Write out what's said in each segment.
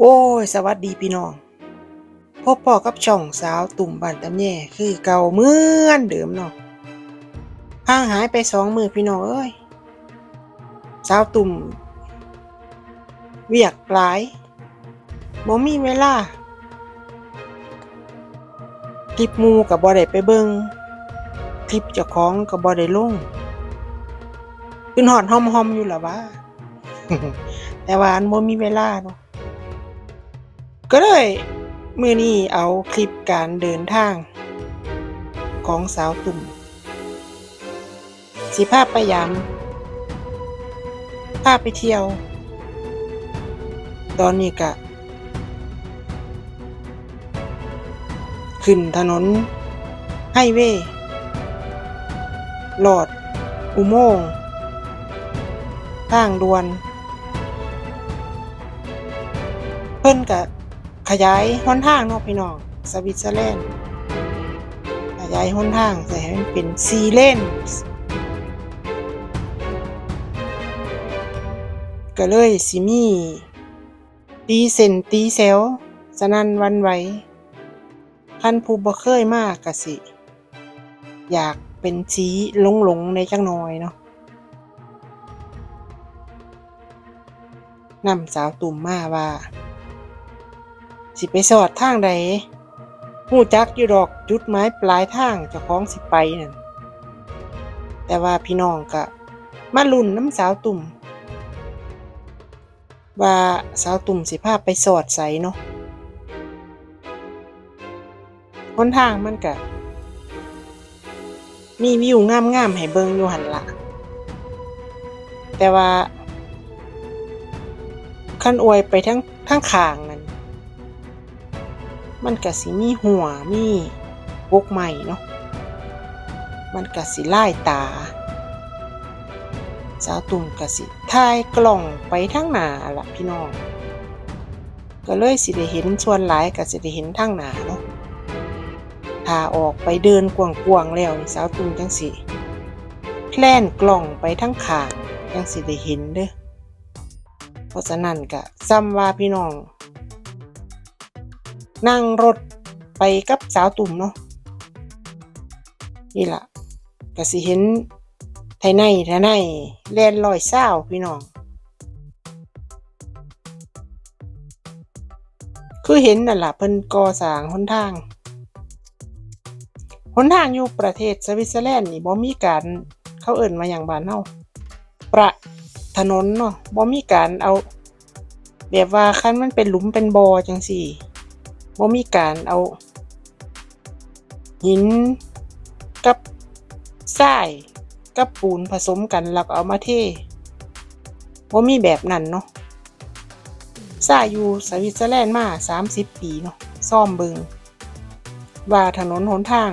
โอ้ย สวัสดีพี่น้อง พบพ่อกับช่องสาวตุ่มบ้านตำแย่คือเก่าเหมือนเดิมเนาะห่างหายไปสองมือพี่น้องเอ้ย สาวตุ่ม เวียกหลายบ่มีเวลาคลิปมูกับบ่ได้ไปเบิงคลิปเจ้าของกับบ่ได้ลงขึ้นหอดหอมๆอยู่ล่ะวะแต่ว่าอันบ่มีเวลาเนาะ ก็เลยมือนี้เอาคลิปการเดินทาง ของสาวตุ่ม สิภาพไปยามภาพไปเที่ยว ตอนนี้กะ ขึ้นถนนไฮเวย์หลอด อุโมงค์ทางด่วน เพิ่นกะ ขยายหนทางเนาะพี่น้องสวิตเซอร์แลนด์ขยายหนทางใส่ให้มันเป็นซีเลนก็เลยสิมีตีเส้นตีเซลสนั่นวันไหวท่านผู้บ่เคยมากกะสิ อยากเป็นสีหลงหลงในจังน้อยเนาะนำสาวตุ่มมาว่า สิไปสอดทางใดหูจักอยู่ดอกจุดหมายปลายทางเจ้าของสิไปนั่นแต่ว่าพี่น้องก็มาลุ่นน้ำสาวตุ่ม ว่าสาวตุ่มสิพาพไปสอดใสเนาะหนทางมันก็มีวิวงามๆให้เบิ่งอยู่หันละแต่ว่าคันอวยไปทั้งทั้งขางน มันก็สิมีหัวมีกกใหม่เนาะมันก็สิไล่ตา สาวตุ่มก็สิถ่ายกล่องไปทั้งหนาละพี่น้อง ก็เลยสิได้เห็นส่วนหลายก็สิได้เห็นทั้งหนาเนาะถ้าออกไปเดินกวางๆแล้วสาวตุ่มจังสิแพล่นกล่องไปทั้งขางจังสิได้เห็นเด้อเพราะฉะนั้นก็ซ้ำว่าพี่น้อง นั่งรถไปกับสาวตุ่มเนาะนี่ล่ะก็สิเห็นไทยในไทยในแลนลอยเศร้าพี่น้อง คือเห็นนั่นล่ะเพิ่นก่อสร้างหนทางหนทางอยู่ประเทศสวิตเซอร์แลนด์นี่บ่มีการเขาเอิ้นมาอย่างบ้านเฮาประถนนเนาะบ่มีการเอา แบบว่าคันมันเป็นหลุมเป็นบ่อจัง ซี่บ่มีการเอา หินกับทรายกับปูนผสมกันแล้วก็เอามาเทบ่มีแบบนั้นเนาะทรายอยู่สวิตเซอร์แลนด์มา 30 ปีเนาะซ่อมเบิงว่าถนนหนทาง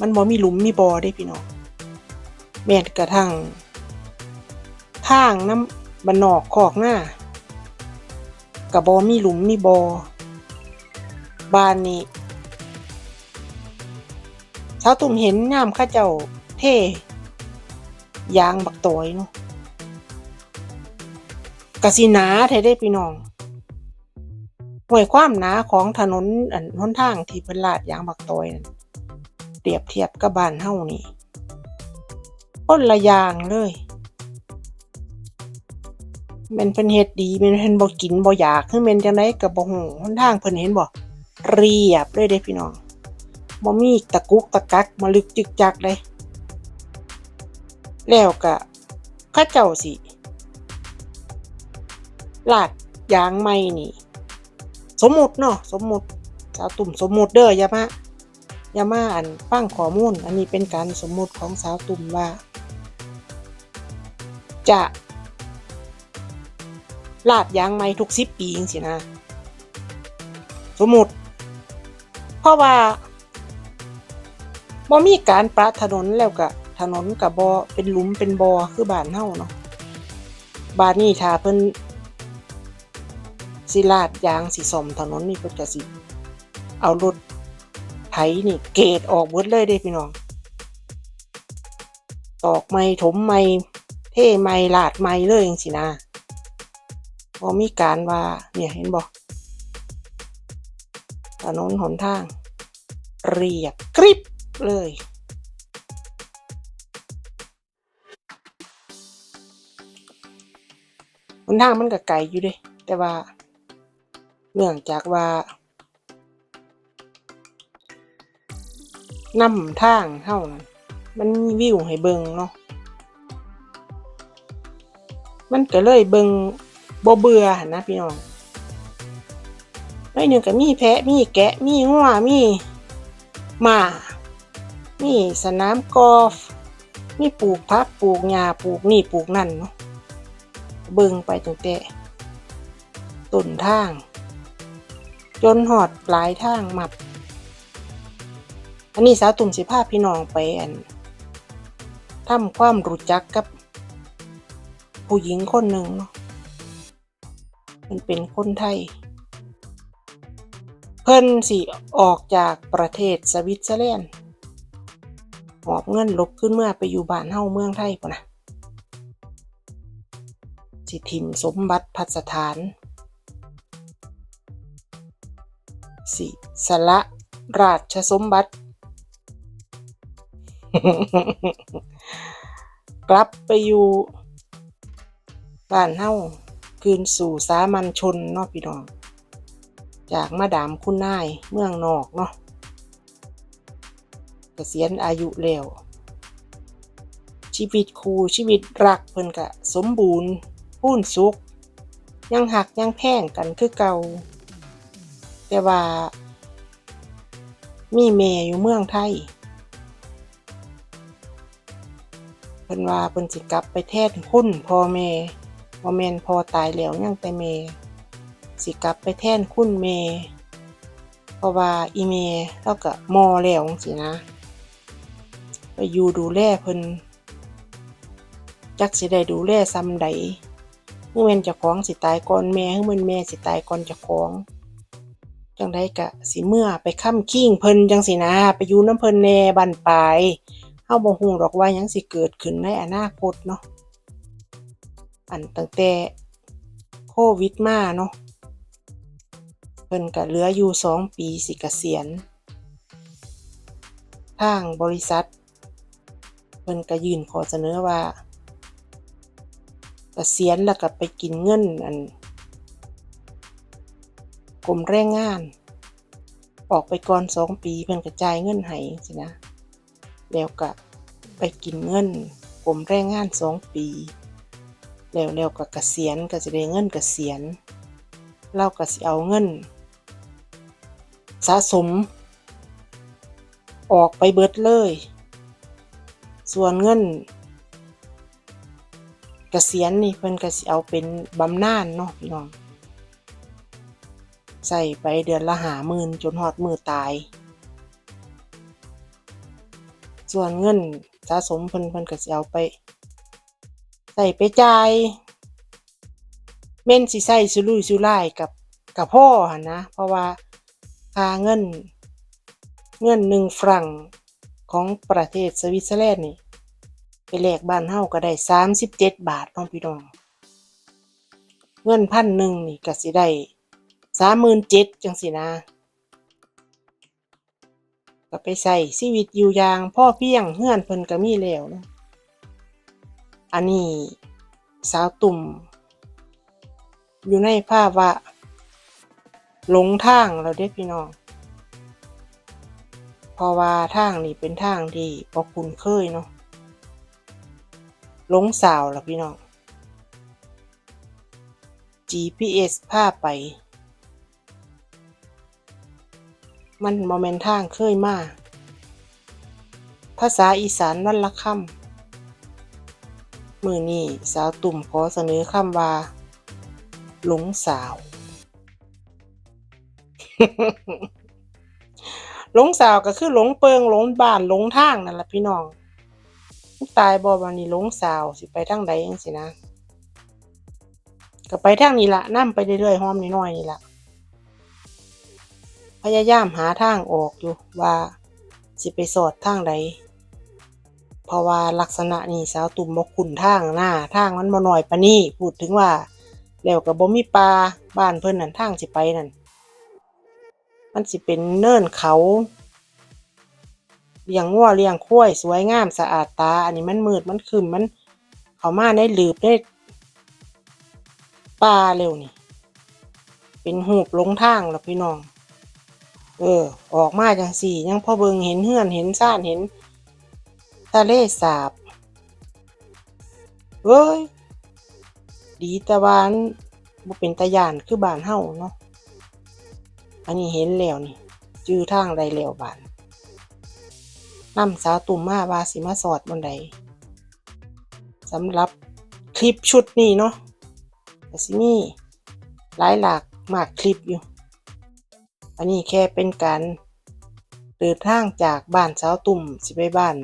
มันบ่มีหลุมมีบ่อเด้พี่น้องแม้กระทั่งทางน้ำบันนอกคอกหน้ากับบอมีหลุมมีบอ บ้านนี้สาวตุ่มเห็นงามข้าเจ้าเท่ยางบักตอยเนาะกะสินาแท้ได้พี่น้องห่วยความหนาของถนนอันหนทางที่เป็นลาดยางบักตอยนั่นเปรียบเทียบกับบ้านเฮานี่คนละย่างเลยม่นเพิ่นเฮ็ดดีม่นเพิ่นบ่กินบ่อยากคือม่นจังไดก็บ่ฮู้หนทางเพิ่นเห็นบ่ เรียบเลยเด้พี่น้องบ่มีตะกุกตะกักมาลึกจึกจักเลย แล้วก็เขาเจ้าสิลาดยางใหม่นี่ สมมุติเนาะสมมุติสาวตุ่มสมมุติเด้อยามาอย่ามาอันฟังข้อมูล อันนี้เป็นการสมมุติของสาวตุ่มว่า จะลาดยางใหม่ทุกสิบปีจังสินะ สมมุติ ราะว่าบ่มีการประถนนแล้วก็ถนนกับบ่เป็นหลุมเป็นบ่อคือบ้านเฮาเนาะบ้านนี้ถ้าเพิ่นสิลาดยางสิซ่อมถนนนี่เพิ่นก็สิ เอารถไถนี่เกรดออกเบิดเลยเด้พี่น้อง ตอกไม้ถมไม้เท่ไม้ลาดไม้เลยจังสินะบ่มีการว่าเนี่ยเห็นบ่ ถนนหนทาง เรียบกริบเลย หนทางมันก็ไกลอยู่เด้แต่ว่า เนื่องจากว่านำทางเฮานั้น มันมีวิวให้เบิงเนาะ มันก็เลยเบิงบ่เบื่อหั้นนะพี่น้อง น้อยหนึ่งก็มีแพะมีแกะมีงัวมีหมามีสนามกอล์ฟมีปลูกผักปลูกหญ้าปลูกนี่ปลูกนั่นเนาะเบิ่งไปตั้งแต่ต้นทาง จนหอดปลายทางมับ อันนี้สาวตุ่มสิพาพี่น้องไปอันทำความรู้จักกับ ผู้หญิงคนหนึ่งเนาะมันเป็นคนไทย เพิ่นสิออกจากประเทศสวิตเซอร์แลนด์หอบเงินลบขึ้นเมื่อไปอยู่บ้านเฮาเมืองไทยพุ่นนะสิทิมสมบัติพัสถาน สิสละราชสมบัติ กลับไปอยู่บ้านเฮาคืนสู่สามัญชนเนาะพี่น้อง จากมาดามคุณนายเมืองนอกเนาะเกษียณอายุแล้ว ชีวิตครูชีวิตรักเพิ่นกะสมบูรณ์พูนสุข ยังหักยังแพงกันคือเก่า แต่ว่า มีแม่อยู่เมืองไทยเพิ่นว่าเพิ่นสิกลับไปแทนคุณพ่อแม่บ่แม่นพ่อตายแล้วยังแต่แม่ สิกลับไปแทนคุณแม่เพราะว่าอีแม่เราก็มอแล้วจังซี่นะ ไปอยู่ดูแลเพิ่นจักสิได้ดูแลซ้ำใดเมื่อแม่นจ้าของสิตายก่อนแม่เมื่อแม่สิตายก่อนจ้าของจังไดกะสิเมื่อไปค้ำคิงเพิ่นจังสินะ ไปอยู่น้ำเพิ่นแน่บันปลายเฮาบ่ฮู้หรอกว่ายังสิเกิดขึ้นในอนาคตเนาะอันตั้งแต่โควิดมาเนาะ เพิ่นก็เหลืออยู่สองปีสิกเกษียณทางบริษัท เพิ่นก็ยื่นขอเสนอว่าเกษียณแล้วก็ไปกินเงินอันกรมแรงงาน ออกไปก่อนสองปีเพิ่นกระจายเงินให้สินะ แล้วก็ไปกินเงินกรมแรงงานสองปี แล้วแล้วก็เกษียณก็จะได้เงินเกษียณเราก็สิเอาเงิน สะสม ออกไปเบิดเลย ส่วนเงินเกษียณนี่เพิ่นก็สิเอาเป็นบำนาญเนาะพี่น้องใส่ไปเดือนละหาหมื่นจนหอดมือตาย ส่วนเงินสะสมเพิ่นเพิ่นก็สิเอาไป ใส่ไปจ่ายเม่นสิใส่สุรุ่ยสุร่ายกับกับพ่อหันนะ เพราะว่า ค่าเงิน เงินหนึ่งฟรังของประเทศสวิตเซอร์แลนด์นี่ไปแลกบ้านเฮาก็ได้สามสิบเจ็ดบาทน้องพี่น้อง เงินพันหนึ่งนี่ก็สิได้สามหมื่นเจ็ดจังสินะก็ไปใส่ชีวิตอยู่อย่างพ่อเพียงเฮือนเพิ่นก็มีแล้วเนะอันนี้สาวตุ่ม อยู่ในภาวะ หลงทางแล้วเด้พี่น้อง เพราะว่าทางนี้เป็นทางที่บ่คุ้นเคยเนาะหลงสาวล่ะพี่น้อง GPS พาไป มันโมเมนทางเคยมาก ภาษาอีสานวันละคำมือนี้สาวตุ่มขอเสนอคำว่า หลงสาว หลงสาวก็คือหลงเปิงหลงบ้านหลงทางนั่นแหละพี่น้องตายบ่วันนี้หลงสาวสิไปทางใดจังสินะก็ไปทางนี้ละนั่ไปเรื่อยๆห้อมน้อยนี่ละพยายามหาทางออกอยู่ว่า สิไปสอดทางใดเพราะว่าลักษณะนี้สาวตุ่มบ่คุ้นทางหน้าทางมันบ่น้อยปานนี้พูดถึงว่าแล้วก็บ่มีปลาบ้านเพิ่นนั่นทางสิไปนั่น มันสิเป็นเนินเขาเลี้ยงวัวเลี้ยงควายสวยงามสะอาดตา อันนี้มันมืดมันครึมมัน เขามาในหลืบในป่าเร็วนี่ เป็นหูบลงทางแล้วพี่น้อง เออ ออกมาจังสี่ ยังพอเบิงเห็นเฮือนเห็นซ่านเห็นทะเลสาบเว้ย ดีตะวันบ่เป็นตะยานคือบ้านเฮาเนาะ อันนี้เห็นแล้วนี่จื้อทางใดแล้วบานนำสาวตุ่มมาว่าสิมาสอดบนใดสำหรับคลิปชุดนี้เนาะก็สิมีหลายหลากมากคลิปอยู่ อันนี้แค่เป็นการเดินทางจากบ้านสาวตุ่มสิไปบ้าน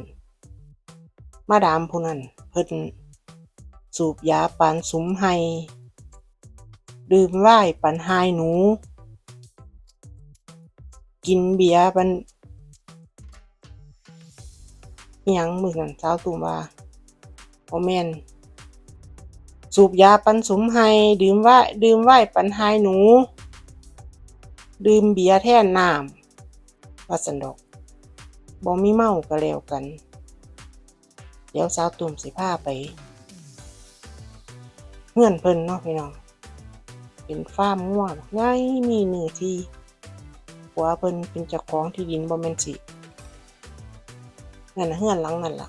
มาดามผู้นั้นเพิ่นสูบยาปานสุมไฮดื่มไวน์ปันไฮหนู กินเบียร์ปันยังมือนั้นสาวตุ่มว่าโอแมนสูบยาปันสมไฮดื่มไวน์ดื่มไหวปันไฮหนู ดื่มเบียร์แท่นน้ำว่าสันดอกบ่มีเมาก็แล้วกัน เดี๋ยวสาวตุ่มสิพาไปเงื่อนเพิ่นเนาะพี่น้อง เป็นฟ้ามงัวบักใหญ่มีเนื้อที่ ผัวเพิ่นเป็นเจ้าของที่ดินบ่แม่นสินั่นน่ะเฮือนหลังนั่นล่ะ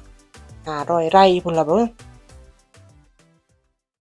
หารอยไร่พุ่นล่ะเบิ่ง